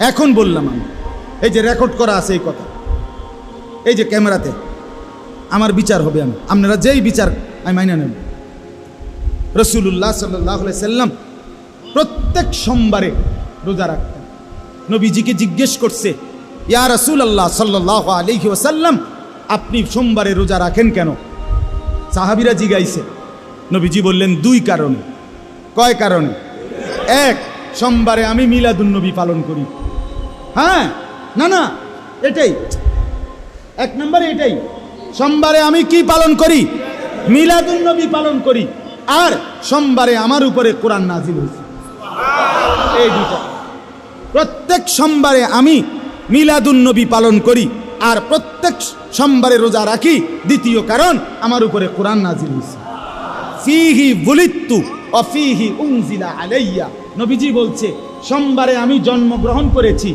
এখন বললাম আমি, এই যে রেকর্ড করা আছে এই কথা, এই যে ক্যামেরাতে, আমার বিচার হবে আমি, আপনারা যেই বিচার আমি মাইনা নেব। রসুল্লাহ সাল্লাহ সাল্লাম প্রত্যেক সোমবারে রোজা রাখতেন। নবীজিকে জিজ্ঞেস করছে, ইয়া রসুল আল্লাহ সাল্লাহ আলহি ওসাল্লাম আপনি সোমবারে রোজা রাখেন কেন? সাহাবিরা জিগাইছে, নবীজি বললেন, দুই কারণে। কয় কারণে? এক, সোমবারে আমি মিলাদুন্নবী পালন করি। হ্যাঁ না না, এটাই। এক নম্বরে এটাই। সোমবারে আমি কি পালন করি? মিলাদুন্নবী পালন করি। আর সোমবারে আমার উপরে কোরআন নাজিল হয়েছে। এই দুইটা। প্রত্যেক সোমবারে আমি মিলাদুন্নবী পালন করি। আর প্রত্যেক সোমবারে রোজা রাখি। দ্বিতীয় কারণ, আমার উপরে কোরআন নাজিল হয়েছে। ফিহি বুলিত্তু অফিহি উংজিলা আলাইয়া। নবীজি বলছে, সোমবারে আমি জন্মগ্রহণ করেছি।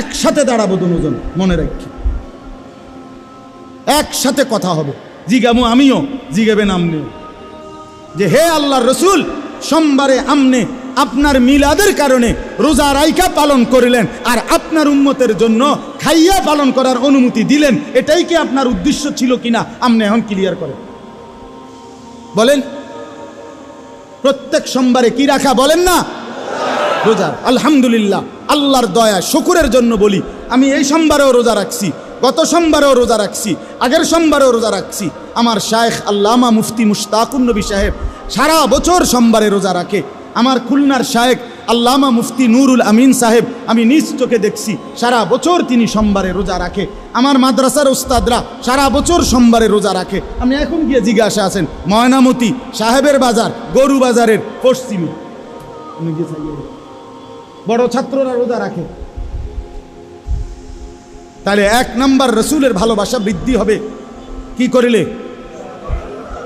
একসাথে দাঁড়াবো দুজন, মনে রাখি। একসাথে কথা হবে। জিগামু আমিও জিগাবেন আমনিও যে হে আল্লাহর রসুল, সোমবারে আমনে আপনার মিলাদের কারণে রোজা রাইকা পালন করিলেন আর আপনার উন্মতের জন্য খাইয়া পালন করার অনুমতি দিলেন, এটাই কি আপনার উদ্দেশ্য ছিল কিনা আপনি এখন ক্লিয়ার করেন বলেন, প্রত্যেক সোমবারে কি রাখা বলেন না? রোজা। আলহামদুলিল্লাহ, আল্লাহর দয়া, শুকুরের জন্য বলি, আমি এই সোমবারেও রোজা রাখছি, গত সোমবারেও রোজা রাখছি, আগের সোমবারেও রোজা রাখছি। আমার শায়েখ আল্লামা মুফতি মুশতাকুন নবী সাহেব সারা বছর সোমবারে রোজা রাখে। আমার খুলনার শায়েক আল্লামা মুফতি নুরুল আমিন সাহেব, আমি নিজ চোখে দেখছি, সারা বছর তিনি সোমবারে রোজা রাখে। আমার মাদ্রাসার উস্তাদরা সারা বছর সোমবারে রোজা রাখে। আপনি এখন গিয়ে জিজ্ঞাসা আছেন, ময়নামতি সাহেবের বাজার গরু বাজারের পশ্চিমে বড় ছাত্ররা রোজা রাখে। তাহলে এক নম্বর রসুলের ভালোবাসা বৃদ্ধি হবে। কি করিলে?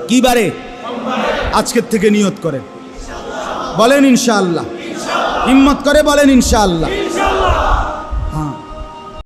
কি বারে? আজকের থেকে নিয়ত করে বলেন ইনশাআল্লাহ। হিম্মত করে বলেন ইনশাআল্লাহ।